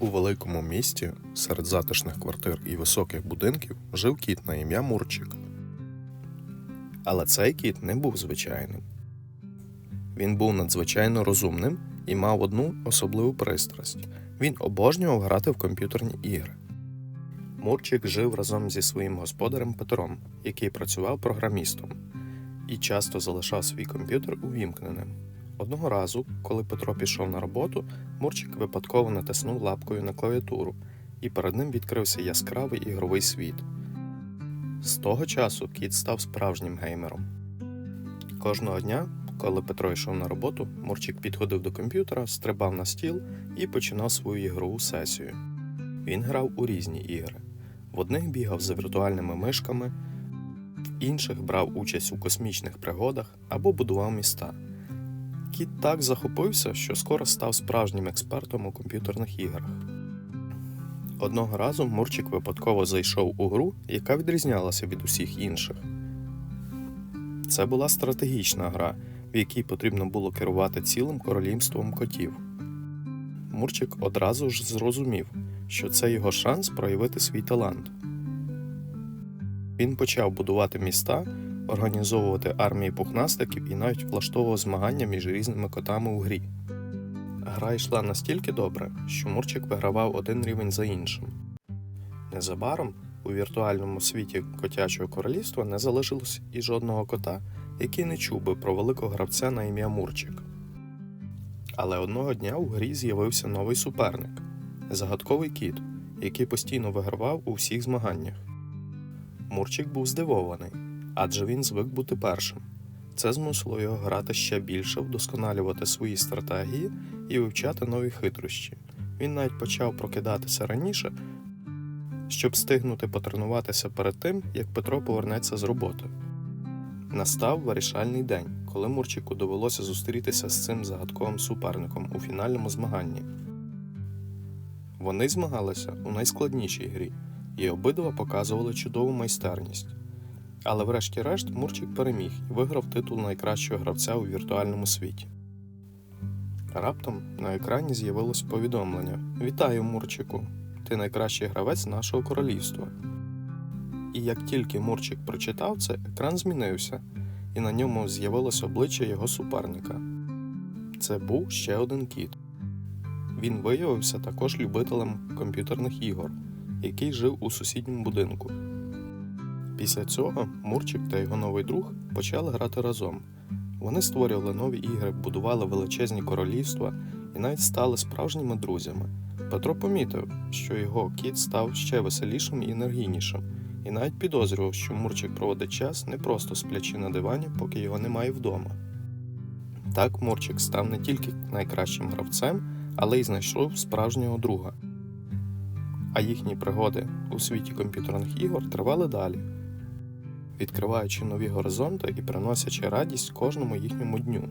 У великому місті серед затишних квартир і високих будинків жив кіт на ім'я Мурчик. Але цей кіт не був звичайним. Він був надзвичайно розумним і мав одну особливу пристрасть. Він обожнював грати в комп'ютерні ігри. Мурчик жив разом зі своїм господарем Петром, який працював програмістом, і часто залишав свій комп'ютер увімкненим. Одного разу, коли Петро пішов на роботу, Мурчик випадково натиснув лапкою на клавіатуру, і перед ним відкрився яскравий ігровий світ. З того часу кіт став справжнім геймером. Кожного дня, коли Петро йшов на роботу, Мурчик підходив до комп'ютера, стрибав на стіл і починав свою ігрову сесію. Він грав у різні ігри. В одних бігав за віртуальними мишками, в інших брав участь у космічних пригодах або будував міста. Кіт так захопився, що скоро став справжнім експертом у комп'ютерних іграх. Одного разу Мурчик випадково зайшов у гру, яка відрізнялася від усіх інших. Це була стратегічна гра, в якій потрібно було керувати цілим королівством котів. Мурчик одразу ж зрозумів, що це його шанс проявити свій талант. Він почав будувати міста, організовувати армії пухнастиків і навіть влаштовував змагання між різними котами у грі. Гра йшла настільки добре, що Мурчик вигравав один рівень за іншим. Незабаром у віртуальному світі котячого королівства не залишилось і жодного кота, який не чув би про великого гравця на ім'я Мурчик. Але одного дня у грі з'явився новий суперник загадковий кіт, який постійно вигравав у всіх змаганнях. Мурчик був здивований, адже він звик бути першим. Це змусило його грати ще більше, вдосконалювати свої стратегії і вивчати нові хитрощі. Він навіть почав прокидатися раніше, щоб встигнути потренуватися перед тим, як Петро повернеться з роботи. Настав вирішальний день, коли Мурчику довелося зустрітися з цим загадковим суперником у фінальному змаганні. Вони змагалися у найскладнішій грі, і обидва показували чудову майстерність. Але врешті-решт Мурчик переміг і виграв титул найкращого гравця у віртуальному світі. Раптом на екрані з'явилось повідомлення: Вітаю, Мурчику! Ти найкращий гравець нашого королівства. І як тільки Мурчик прочитав це, екран змінився, і на ньому з'явилось обличчя його суперника. Це був ще один кіт. Він виявився також любителем комп'ютерних ігор, який жив у сусідньому будинку. Після цього Мурчик та його новий друг почали грати разом. Вони створювали нові ігри, будували величезні королівства і навіть стали справжніми друзями. Петро помітив, що його кіт став ще веселішим і енергійнішим, і навіть підозрював, що Мурчик проводить час не просто сплячи на дивані, поки його немає вдома. Так Мурчик став не тільки найкращим гравцем, але й знайшов справжнього друга. А їхні пригоди у світі комп'ютерних ігор тривали далі, відкриваючи нові горизонти і приносячи радість кожному їхньому дню.